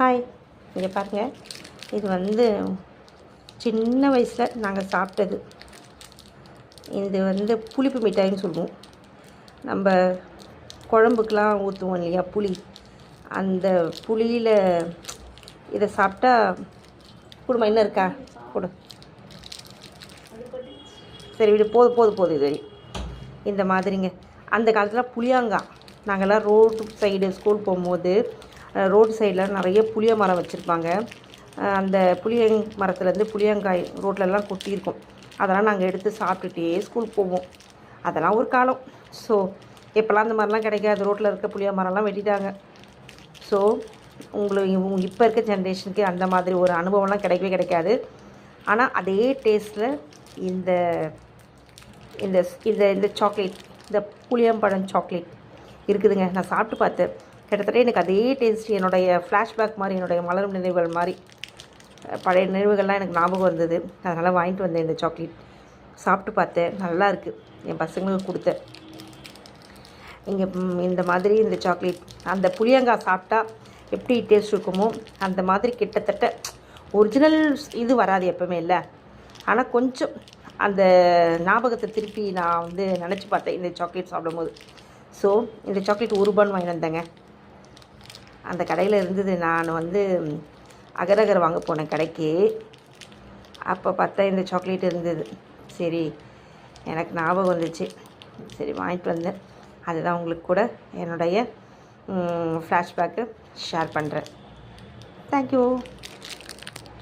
Hi இங்கே பாருங்கள் இது வந்து சின்ன வயசில் நாங்கள் சாப்பிட்டது. இது வந்து புளிப்பு மிட்டாய்ன்னு சொல்லுவோம். நம்ம குழம்புக்கெலாம் ஊற்றுவோம் இல்லையா புளி? அந்த புளியில் இதை சாப்பிட்டா குடும்பம் என்ன இருக்கா? கொடு. சரி விடு போது போது போதும் இது இந்த மாதிரிங்க. அந்த காலத்தில் புளியாங்காய். நாங்கள்லாம் ரோடு சைடு ஸ்கூல் போகும்போது ரோடு சைடில் நிறைய புளிய மரம் வச்சுருப்பாங்க. அந்த புளிய மரத்துலேருந்து புளியங்காய் ரோட்லலாம் கொட்டியிருக்கும். அதெல்லாம் நாங்கள் எடுத்து சாப்பிட்டுட்டே ஸ்கூல் போவோம். அதெல்லாம் ஒரு காலம். ஸோ இப்போல்லாம் அந்த மாதிரிலாம் கிடைக்காது. ரோட்டில் இருக்க புளிய மரம்லாம் வெட்டிட்டாங்க. ஸோ உங்களுக்கு இப்போ இருக்க ஜென்ரேஷனுக்கு அந்த மாதிரி ஒரு அனுபவம்லாம் கிடைக்கவே கிடைக்காது. ஆனால் அதே டேஸ்ட்டில் இந்த இந்த இந்த இந்த சாக்லேட் இந்த புளியம்பழம் சாக்லேட் இருக்குதுங்க. நான் சாப்பிட்டு பார்த்தேன். கிட்டத்தட்ட எனக்கு அதே டேஸ்ட் என்னுடைய ஃப்ளாஷ்பேக் மாதிரி என்னுடைய மலரும் நினைவுகள் மாதிரி பழைய நினைவுகள்லாம் எனக்கு ஞாபகம் வந்தது. அதனால் வாங்கிட்டு வந்தேன் இந்த சாக்லேட் சாப்பிட்டு பார்த்தேன். நல்லா இருக்குது என் பசங்களுக்கு கொடுத்தேன். இங்கே இந்த மாதிரி இந்த சாக்லேட் அந்த புளியங்காய் சாப்பிட்டா எப்படி டேஸ்ட் இருக்குமோ அந்த மாதிரி கிட்டத்தட்ட ஒரிஜினல் இது வராது எப்பவுமே இல்லை. ஆனால் கொஞ்சம் அந்த ஞாபகத்தை திருப்பி நான் வந்து நினச்சி பார்த்தேன் இந்த சாக்லேட் சாப்பிடும்போது. ஸோ இந்த சாக்லேட் ஒரு ரூபான்னு வாங்கி வந்தேங்க. அந்த கடையில் இருந்தது. நான் வந்து அகரகர் வாங்க போனேன் கடைக்கு. அப்போ பார்த்தா இந்த சாக்லேட் இருந்தது. சரி எனக்கு ஞாபகம் வந்துச்சு. சரி வாங்கிட்டு வந்தேன். அதுதான் உங்களுக்கு கூட என்னுடைய ஃப்ளாஷ்பேக்கு ஷேர் பண்ணுறேன் தேங்க்யூ